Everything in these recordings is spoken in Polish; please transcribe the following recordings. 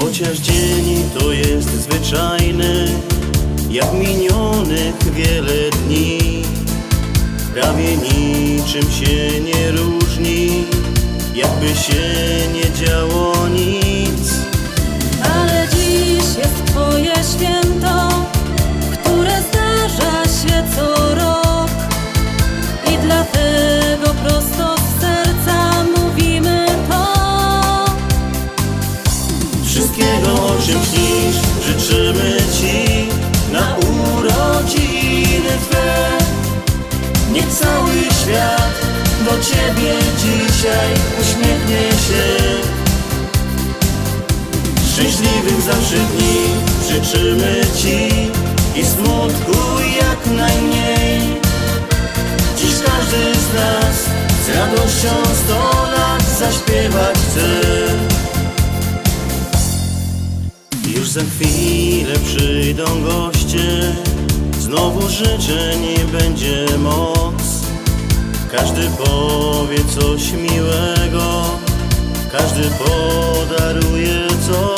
Chociaż dzień to jest zwyczajny Jak minionych wiele dni. Prawie niczym się nie różni Jakby się nie działo nic Wszystkiego o czym śnisz Życzymy Ci na urodziny Twe. Niech cały świat do Ciebie dzisiaj uśmiechnie się. Szczęśliwych zawsze dni życzymy Ci I smutku jak najmniej. Dziś każdy z nas z radością sto lat zaśpiewać chce już za chwilę przyjdą goście, znowu życzeń będzie moc. Każdy powie coś miłego, każdy podaruje coś.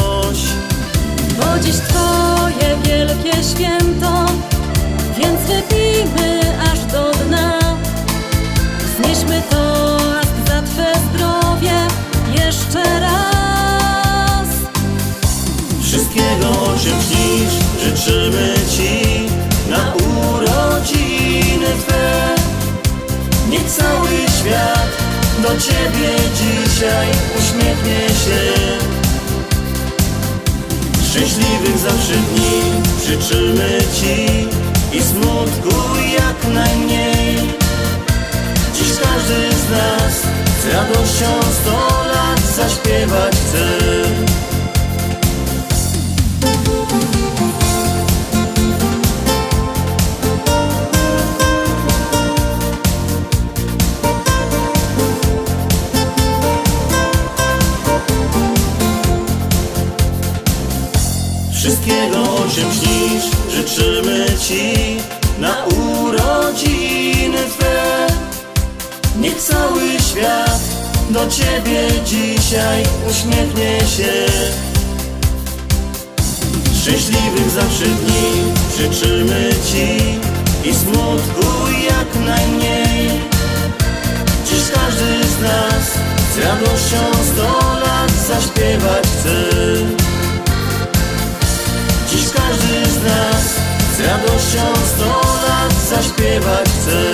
Wszystkiego o śnisz życzymy Ci na urodziny Twe. Niech cały świat do Ciebie dzisiaj uśmiechnie się. Szczęśliwych zawsze dni życzymy Ci i smutku jak najmniej. Dziś każdy z nas z radością sto lat zaśpiewać chce. Czym śnisz życzymy Ci na urodziny Twe. Niech cały świat do Ciebie dzisiaj uśmiechnie się. Szczęśliwych zawsze dni życzymy Ci I smutku jak najmniej. Dziś każdy z nas z radością zaśpiewać chce.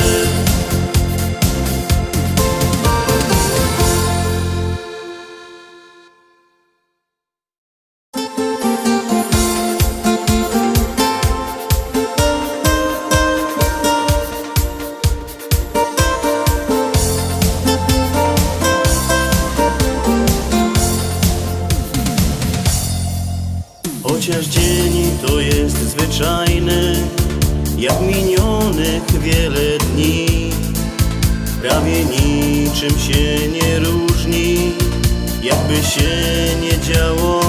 Chociaż dzień to jest zwyczajny, jak minionych wiele dni, prawie niczym się nie różni, jakby się nie działo